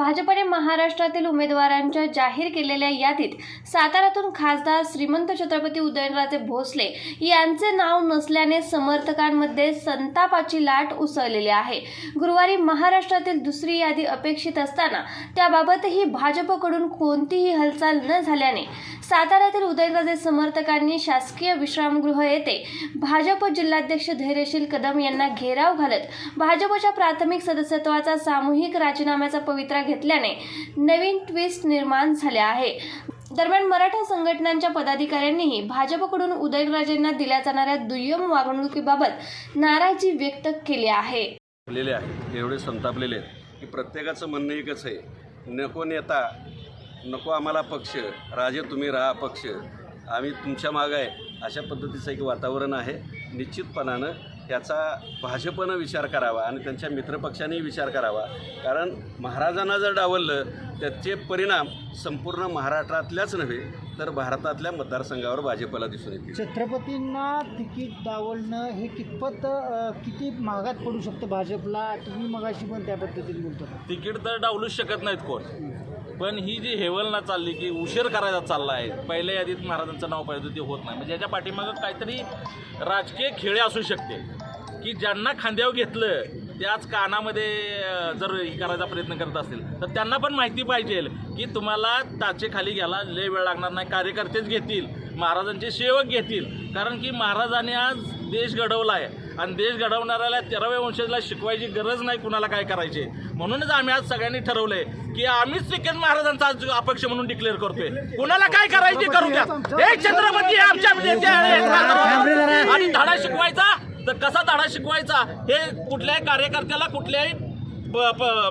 भाजपने महाराष्ट्रातील उमेदवारांच्या जाहीर केलेल्या यादीत साताऱ्यातून खासदार श्रीमंत छत्रपती उदयनराजे भोसले यांचे नाव नसल्याने समर्थकांमध्ये संतापाची लाट उसळलेली आहे. गुरुवारी महाराष्ट्रातील दुसरी यादी अपेक्षित असताना त्याबाबतही भाजपकडून कोणतीही हालचाल न झाल्याने साताऱ्यातील उदयनराजे समर्थकांनी शासकीय विश्रामगृह येथे भाजप जिल्हाध्यक्ष धैर्यशील कदम यांना घेराव घालत भाजपच्या प्राथमिक सदस्यत्वाचा सामूहिक राजीनाम्याचा पवित्रा घेतल्याने नवीन ट्विस्ट निर्माण झाले आहे. दरम्यान मराठा संघटनांच्या पदाधिकाऱ्यांनीही भाजपकडून उदयनराजेंना दिल्या जाणाऱ्या दुय्यम वागणुकीबाबत नाराजी व्यक्त केली आहे. एवढे संतापलेले आहेत की प्रत्येकाचं म्हणणं एकच आहे नको नेता नको आम्हाला पक्ष राजे तुम्ही राहा पक्ष आम्ही तुमच्या मागं आहे. अशा पद्धतीचं एक वातावरण आहे. निश्चितपणानं त्याचा भाजपनं विचार करावा आणि त्यांच्या मित्रपक्षांनी विचार करावा. कारण महाराजांना जर डावललं त्याचे परिणाम संपूर्ण महाराष्ट्रातल्याच नव्हे तर भारतातल्या मतदारसंघावर भाजपला दिसून येतील. छत्रपतींना तिकीट डावलणं हे कितपत किती महागात पडू शकतं भाजपला? तुम्ही मगाशी पण त्या पद्धतीने बोलतो तिकीट तर डावलूच शकत नाहीत कोण. पण ही जी हेवलना चालली की उशीर करायचा चालला आहे पहिल्या यादीत महाराजांचं नाव पाहिजे ते होत नाही. म्हणजे याच्या पाठीमागं काहीतरी राजकीय खेळे असू शकते. की ज्यांना खांद्यावर घेतलं त्याच कानामध्ये जर हे करायचा प्रयत्न करत असतील तर त्यांना पण माहिती पाहिजे की तुम्हाला ताचे खाली घ्यायला लय वेळ लागणार नाही कार्यकर्तेच घेतील महाराजांचे सेवक घेतील. कारण की महाराजांनी आज देश घडवला आहे आणि देश घडवणाऱ्याला तेराव्या वंशाला शिकवायची गरज नाही कुणाला काय करायचे. म्हणूनच आम्ही आज सगळ्यांनी ठरवलंय की आम्हीच श्रीकेंद्र महाराजांचा आज अपक्ष म्हणून डिक्लेअर करतोय. कुणाला काय करायचे करू द्या. हे छत्रपती आमच्या. आणि धडा शिकवायचा. तर कसा धडा शिकवायचा? हे कुठल्याही कार्यकर्त्याला कुठल्याही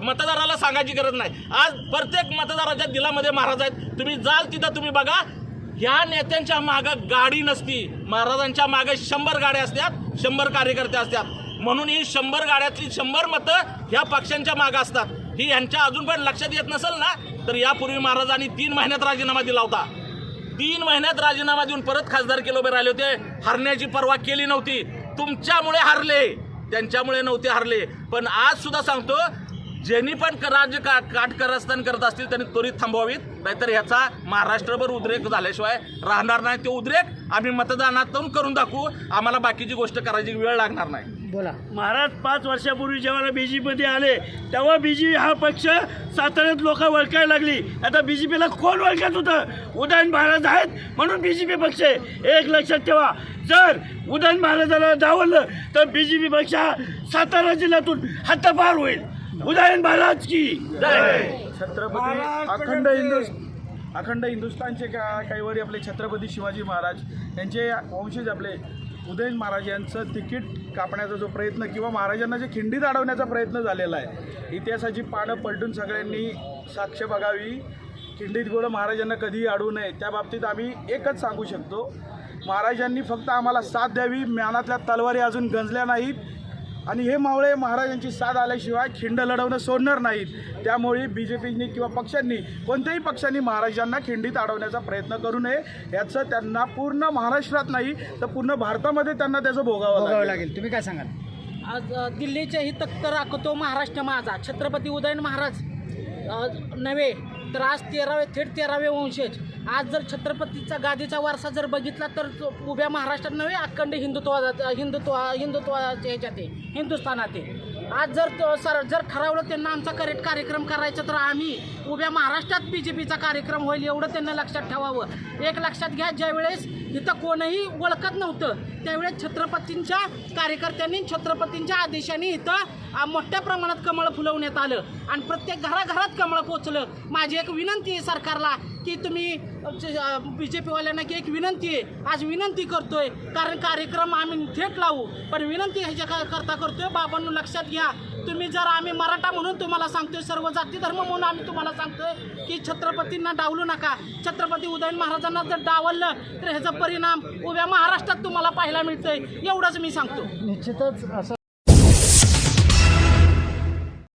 मतदाराला सांगायची गरज नाही. आज प्रत्येक मतदाराच्या दिलामध्ये महाराज आहेत. तुम्ही जाल तिथं तुम्ही बघा. ह्या नेत्यांच्या मागं गाडी नसती. महाराजांच्या मागे शंभर गाड्या असतात. शंभर कार्यकर्ते असतात. म्हणून ही शंभर गाड्यातली शंभर मतं ह्या पक्षांच्या मागं असतात. ही यांच्या अजून पण लक्षात येत नसेल ना तर यापूर्वी महाराजांनी तीन महिन्यात राजीनामा दिला होता. तीन महिन्यात राजीनामा देऊन परत खासदार केले उभे राहिले होते. हरण्याची पर्वा केली नव्हती. तुमच्यामुळे हारले. त्यांच्यामुळे नव्हते हरले. पण आज सुद्धा सांगतो ज्यांनी पण क- राज्य का काटकरस्थान करत असतील त्यांनी त्वरित थांबवावीत. नाहीतर ह्याचा महाराष्ट्रभर उद्रेक झाल्याशिवाय राहणार नाही ते उद्रेक. आम्ही मतदानातून करून दाखवू. आम्हाला बाकीची गोष्ट करायची वेळ लागणार नाही. बोला. महाराज पाच वर्षापूर्वी जेव्हा बी जे पीमध्ये आले तेव्हा बी जे हा पक्ष साताऱ्यात लोक वळखायला लागली. आता बी जे पीला कोण वळखत होतं? उदयन महाराज आहेत म्हणून बी जे पी पक्ष आहे. एक लक्षात ठेवा. जर उदयन महाराजाला डावललं तर बी जे पी पक्ष हा सातारा जिल्ह्यातून हद्दपार होईल. उदयन महाराज की छत्रपती अखंड हिंदू अखंड हिंदुस्थानचे का कैवारी आपले छत्रपती शिवाजी महाराज यांचे वंशज आपले उदयन महाराज यांचं तिकीट कापण्याचा जो प्रयत्न किंवा महाराजांना जे खिंडीत अडवण्याचा प्रयत्न झालेला आहे. इतिहासाची पानं पलटून सगळ्यांनी साक्ष बघावी. खिंडीत गोळं महाराजांना कधीही अडवू नये. त्या बाबतीत आम्ही एकच सांगू शकतो. महाराजांनी फक्त आम्हाला साथ द्यावी. म्यानातल्या तलवारी अजून गंजल्या नाहीत. आणि हे मावळे महाराजांची साथ आल्याशिवाय खिंड लढवणं सोडणार नाहीत. त्यामुळे बी जे पीनी किंवा पक्षांनी कोणत्याही पक्षांनी महाराजांना खिंडीत अडवण्याचा प्रयत्न करू नये. याचं त्यांना पूर्ण महाराष्ट्रात नाही तर पूर्ण भारतामध्ये त्यांना त्याचं भोगावं लागेल. तुम्ही काय सांगाल? आज अ, दिल्लीचे ही तख्त राखतो महाराष्ट्र माझा. छत्रपती उदयन महाराज नव्हे तर आज तेरावे थेट तेरावे वंशज. आज जर छत्रपतीचा गादीचा वारसा जर बघितला तर तो उभ्या महाराष्ट्रात नव्हे अखंड हिंदुत्वाचा हिंदुत्व हिंदुत्वाच्या ह्याच्यात आहे हिंदुस्थानात आहे. आज जर तो सर जर ठरवलं त्यांना आमचा करेक्ट कार्यक्रम करायचा तर आम्ही उभ्या महाराष्ट्रात बी जे पीचा कार्यक्रम होईल एवढं त्यांना लक्षात ठेवावं. एक लक्षात घ्या ज्यावेळेस इथं कोणीही ओळखत नव्हतं त्यावेळेस छत्रपतींच्या कार्यकर्त्यांनी छत्रपतींच्या आदेशाने इथं मोठ्या प्रमाणात कमळ फुलवण्यात आलं. आणि प्रत्येक घराघरात कमळ पोचलं. माझी एक विनंती आहे सरकारला की तुम्ही बी जे पीवाल्यांना की एक विनंती आहे. आज विनंती करतोय कारण कार्यक्रम आम्ही थेट लावू. पण विनंती ह्याच्या का- करता करतोय बाबांनो लक्षात घ्या. तुम्ही जर आम्ही मराठा म्हणून तुम्हाला सांगतोय सर्व जाती धर्म म्हणून आम्ही तुम्हाला सांगतोय की छत्रपतींना डावलू नका. छत्रपती उदयन महाराजांना जर डावललं तर ह्याचा परिणाम उभ्या महाराष्ट्रात तुम्हाला पाहायला मिळतोय. एवढंच मी सांगतो. निश्चितच असं